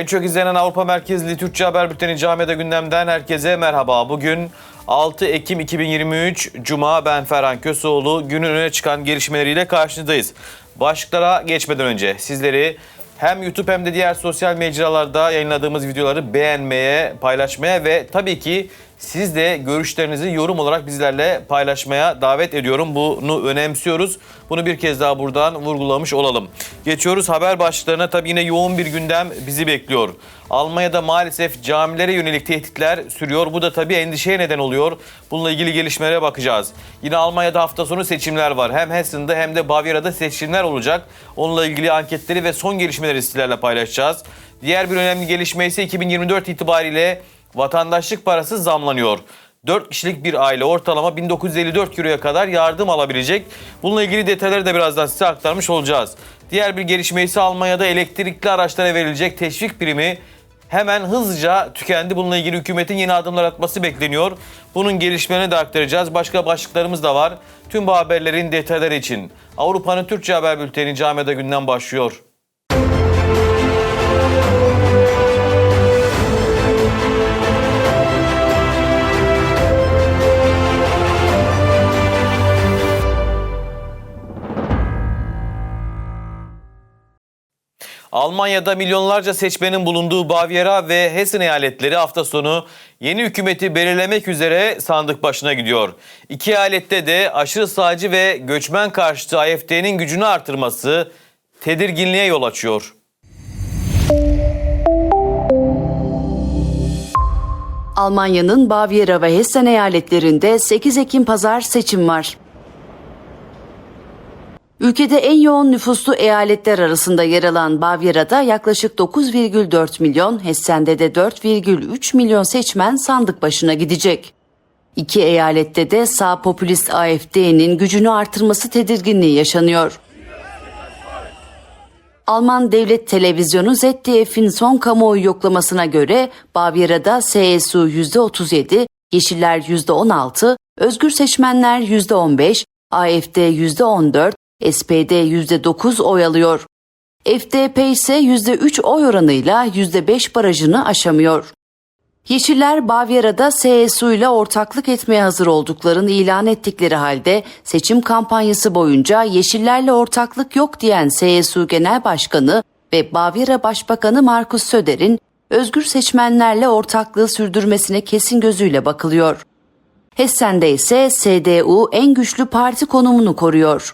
En çok izlenen Avrupa merkezli Türkçe haber bülteni Camiada Gündem'den herkese merhaba. Bugün 6 Ekim 2023 Cuma ben Ferhan Köseoğlu günün öne çıkan gelişmeleriyle karşınızdayız. Başlıklara geçmeden önce sizleri hem YouTube hem de diğer sosyal mecralarda yayınladığımız videoları beğenmeye, paylaşmaya ve tabii ki siz de görüşlerinizi yorum olarak bizlerle paylaşmaya davet ediyorum. Bunu önemsiyoruz. Bunu bir kez daha buradan vurgulamış olalım. Geçiyoruz haber başlıklarına. Tabii yine yoğun bir gündem bizi bekliyor. Almanya'da maalesef camilere yönelik tehditler sürüyor. Bu da tabii endişeye neden oluyor. Bununla ilgili gelişmelere bakacağız. Yine Almanya'da hafta sonu seçimler var. Hem Hessen'da hem de Bavyera'da seçimler olacak. Onunla ilgili anketleri ve son gelişmeleri sizlerle paylaşacağız. Diğer bir önemli gelişme ise 2024 itibariyle vatandaşlık parası zamlanıyor. 4 kişilik bir aile ortalama 1954 euroya kadar yardım alabilecek. Bununla ilgili detayları da birazdan size aktarmış olacağız. Diğer bir gelişme ise Almanya'da elektrikli araçlara verilecek teşvik primi hemen hızlıca tükendi. Bununla ilgili hükümetin yeni adımlar atması bekleniyor. Bunun gelişmelerini de aktaracağız. Başka başlıklarımız da var. Tüm bu haberlerin detayları için Avrupa'nın Türkçe Haber Bülteni Camiada günden başlıyor. Almanya'da milyonlarca seçmenin bulunduğu Bavyera ve Hessen eyaletleri hafta sonu yeni hükümeti belirlemek üzere sandık başına gidiyor. İki eyalette de aşırı sağcı ve göçmen karşıtı AFD'nin gücünü artırması tedirginliğe yol açıyor. Almanya'nın Bavyera ve Hessen eyaletlerinde 8 Ekim pazar seçim var. Ülkede en yoğun nüfuslu eyaletler arasında yer alan Bavyera'da yaklaşık 9,4 milyon, Hessen'de de 4,3 milyon seçmen sandık başına gidecek. İki eyalette de sağ popülist AFD'nin gücünü artırması tedirginliği yaşanıyor. Alman devlet televizyonu ZDF'in son kamuoyu yoklamasına göre Bavyera'da CSU %37, Yeşiller %16, Özgür Seçmenler %15, AFD %14, SPD %9 oy alıyor. FDP ise %3 oy oranıyla %5 barajını aşamıyor. Yeşiller Bavyera'da CSU ile ortaklık etmeye hazır olduklarını ilan ettikleri halde seçim kampanyası boyunca Yeşillerle ortaklık yok diyen CSU Genel Başkanı ve Bavyera Başbakanı Markus Söder'in özgür seçmenlerle ortaklığı sürdürmesine kesin gözüyle bakılıyor. Hessen'de ise CDU en güçlü parti konumunu koruyor.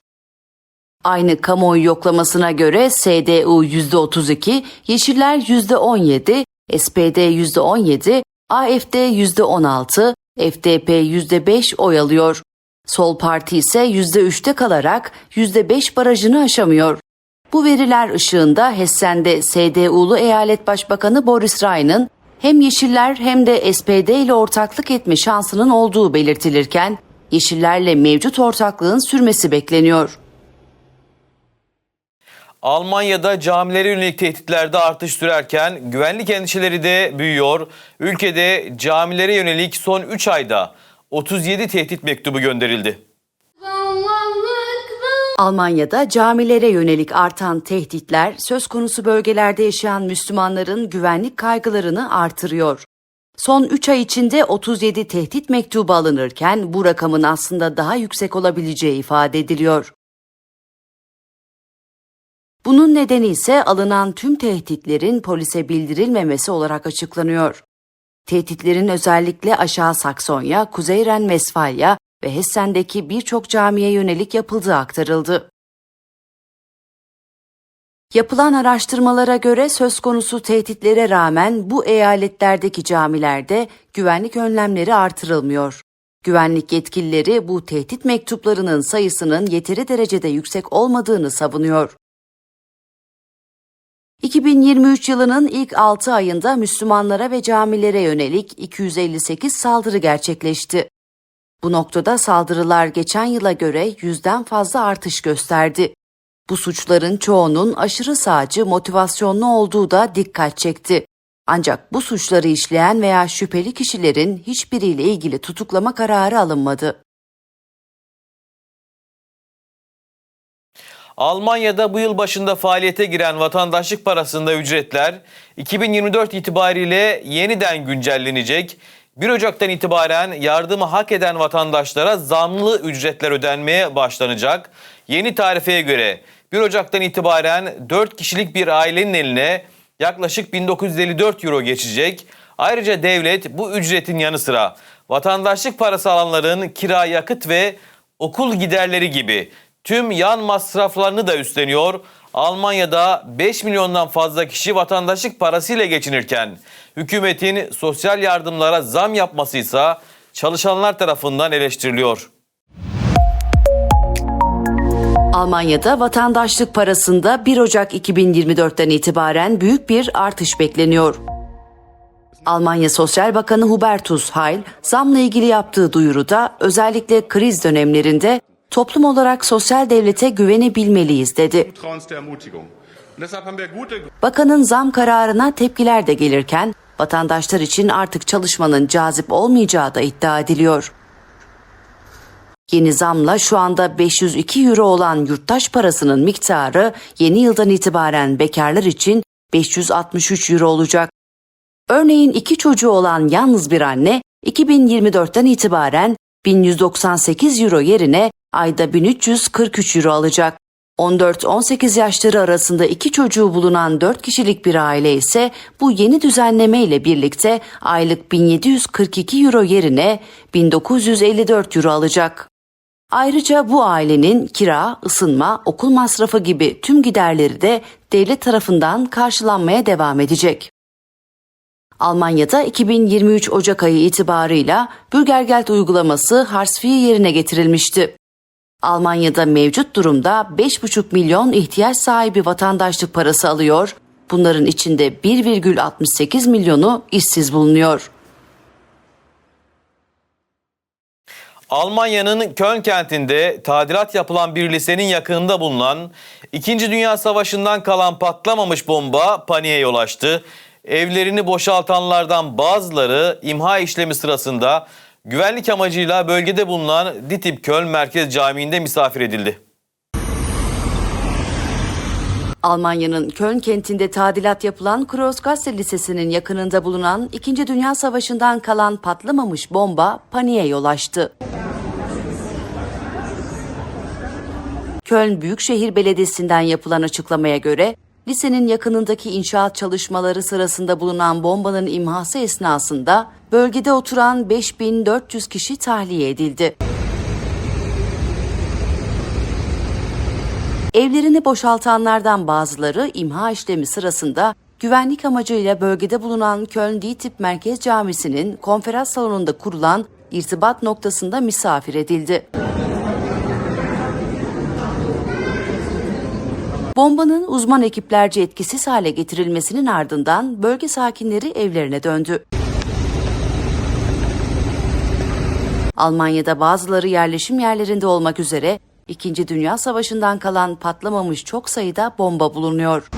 Aynı kamuoyu yoklamasına göre CDU %32, Yeşiller %17, SPD %17, AFD %16, FDP %5 oy alıyor. Sol Parti ise %3'te kalarak %5 barajını aşamıyor. Bu veriler ışığında Hessen'de CDU'lu eyalet başbakanı Boris Rhein hem Yeşiller hem de SPD ile ortaklık etme şansının olduğu belirtilirken Yeşillerle mevcut ortaklığın sürmesi bekleniyor. Almanya'da camilere yönelik tehditlerde artış sürerken güvenlik endişeleri de büyüyor. Ülkede camilere yönelik son 3 ayda 37 tehdit mektubu gönderildi. Almanya'da camilere yönelik artan tehditler söz konusu bölgelerde yaşayan Müslümanların güvenlik kaygılarını artırıyor. Son 3 ay içinde 37 tehdit mektubu alınırken bu rakamın aslında daha yüksek olabileceği ifade ediliyor. Bunun nedeni ise alınan tüm tehditlerin polise bildirilmemesi olarak açıklanıyor. Tehditlerin özellikle Aşağı Saksonya, Kuzey Ren-Vesfalya ve Hessen'deki birçok camiye yönelik yapıldığı aktarıldı. Yapılan araştırmalara göre söz konusu tehditlere rağmen bu eyaletlerdeki camilerde güvenlik önlemleri artırılmıyor. Güvenlik yetkilileri bu tehdit mektuplarının sayısının yeteri derecede yüksek olmadığını savunuyor. 2023 yılının ilk 6 ayında Müslümanlara ve camilere yönelik 258 saldırı gerçekleşti. Bu noktada saldırılar geçen yıla göre yüzden fazla artış gösterdi. Bu suçların çoğunun aşırı sağcı motivasyonlu olduğu da dikkat çekti. Ancak bu suçları işleyen veya şüpheli kişilerin hiçbiriyle ilgili tutuklama kararı alınmadı. Almanya'da bu yıl başında faaliyete giren vatandaşlık parasında ücretler 2024 itibariyle yeniden güncellenecek. 1 Ocak'tan itibaren yardımı hak eden vatandaşlara zamlı ücretler ödenmeye başlanacak. Yeni tarifeye göre 1 Ocak'tan itibaren 4 kişilik bir ailenin eline yaklaşık 1954 euro geçecek. Ayrıca devlet bu ücretin yanı sıra vatandaşlık parası alanların kira, yakıt ve okul giderleri gibi tüm yan masraflarını da üstleniyor. Almanya'da 5 milyondan fazla kişi vatandaşlık parasıyla geçinirken hükümetin sosyal yardımlara zam yapması ise çalışanlar tarafından eleştiriliyor. Almanya'da vatandaşlık parasında 1 Ocak 2024'ten itibaren büyük bir artış bekleniyor. Almanya Sosyal Bakanı Hubertus Heil, zamla ilgili yaptığı duyuruda özellikle kriz dönemlerinde toplum olarak sosyal devlete güvenebilmeliyiz dedi. Bakanın zam kararına tepkiler de gelirken vatandaşlar için artık çalışmanın cazip olmayacağı da iddia ediliyor. Yeni zamla şu anda 502 euro olan yurttaş parasının miktarı yeni yıldan itibaren bekarlar için 563 euro olacak. Örneğin iki çocuğu olan yalnız bir anne 2024'ten itibaren 1198 euro yerine ayda 1343 euro alacak. 14-18 yaşları arasında iki çocuğu bulunan 4 kişilik bir aile ise bu yeni düzenleme ile birlikte aylık 1742 euro yerine 1954 euro alacak. Ayrıca bu ailenin kira, ısınma, okul masrafı gibi tüm giderleri de devlet tarafından karşılanmaya devam edecek. Almanya'da 2023 Ocak ayı itibarıyla Bürgergeld uygulaması harfiye yerine getirilmişti. Almanya'da mevcut durumda 5,5 milyon ihtiyaç sahibi vatandaşlık parası alıyor. Bunların içinde 1,68 milyonu işsiz bulunuyor. Almanya'nın Köln kentinde tadilat yapılan bir lisenin yakınında bulunan 2. Dünya Savaşı'ndan kalan patlamamış bomba paniğe yol açtı. Evlerini boşaltanlardan bazıları imha işlemi sırasında güvenlik amacıyla bölgede bulunan Ditip Köln Merkez Camii'nde misafir edildi. Almanya'nın Köln kentinde tadilat yapılan Kreuzgasse Lisesi'nin yakınında bulunan 2. Dünya Savaşı'ndan kalan patlamamış bomba paniğe yol açtı. Köln Büyükşehir Belediyesi'nden yapılan açıklamaya göre lisenin yakınındaki inşaat çalışmaları sırasında bulunan bombanın imhası esnasında bölgede oturan 5400 kişi tahliye edildi. Evlerini boşaltanlardan bazıları imha işlemi sırasında güvenlik amacıyla bölgede bulunan Köln Ditip Merkez Camisi'nin konferans salonunda kurulan irtibat noktasında misafir edildi. Bombanın uzman ekiplerce etkisiz hale getirilmesinin ardından bölge sakinleri evlerine döndü. Almanya'da bazıları yerleşim yerlerinde olmak üzere İkinci Dünya Savaşı'ndan kalan patlamamış çok sayıda bomba bulunuyor.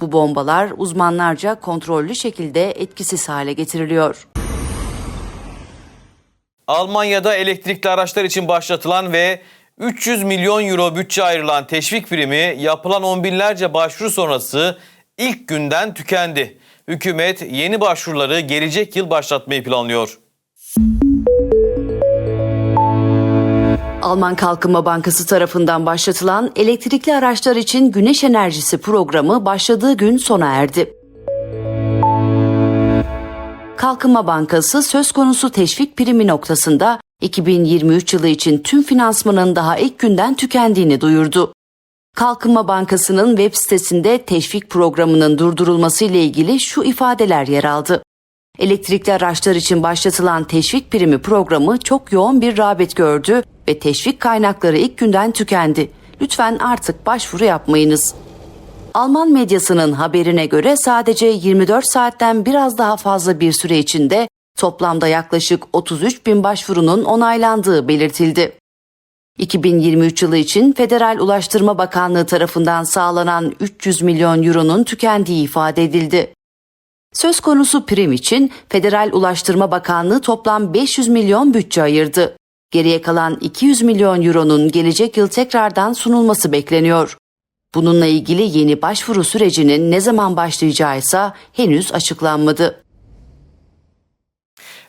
Bu bombalar uzmanlarca kontrollü şekilde etkisiz hale getiriliyor. Almanya'da elektrikli araçlar için başlatılan ve 300 milyon euro bütçe ayrılan teşvik primi yapılan on binlerce başvuru sonrası ilk günden tükendi. Hükümet yeni başvuruları gelecek yıl başlatmayı planlıyor. Alman Kalkınma Bankası tarafından başlatılan elektrikli araçlar için güneş enerjisi programı başladığı gün sona erdi. Kalkınma Bankası söz konusu teşvik primi noktasında 2023 yılı için tüm finansmanın daha ilk günden tükendiğini duyurdu. Kalkınma Bankası'nın web sitesinde teşvik programının durdurulması ile ilgili şu ifadeler yer aldı. Elektrikli araçlar için başlatılan teşvik primi programı çok yoğun bir rağbet gördü ve teşvik kaynakları ilk günden tükendi. Lütfen artık başvuru yapmayınız. Alman medyasının haberine göre sadece 24 saatten biraz daha fazla bir süre içinde toplamda yaklaşık 33 bin başvurunun onaylandığı belirtildi. 2023 yılı için Federal Ulaştırma Bakanlığı tarafından sağlanan 300 milyon euronun tükendiği ifade edildi. Söz konusu prim için Federal Ulaştırma Bakanlığı toplam 500 milyon bütçe ayırdı. Geriye kalan 200 milyon euronun gelecek yıl tekrardan sunulması bekleniyor. Bununla ilgili yeni başvuru sürecinin ne zaman başlayacağı ise henüz açıklanmadı.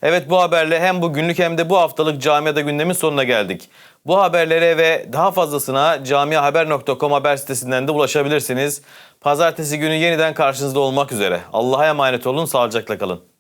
Evet bu haberle hem bugünlük hem de bu haftalık Camiada gündemin sonuna geldik. Bu haberlere ve daha fazlasına camiahaber.com haber sitesinden de ulaşabilirsiniz. Pazartesi günü yeniden karşınızda olmak üzere. Allah'a emanet olun, sağlıcakla kalın.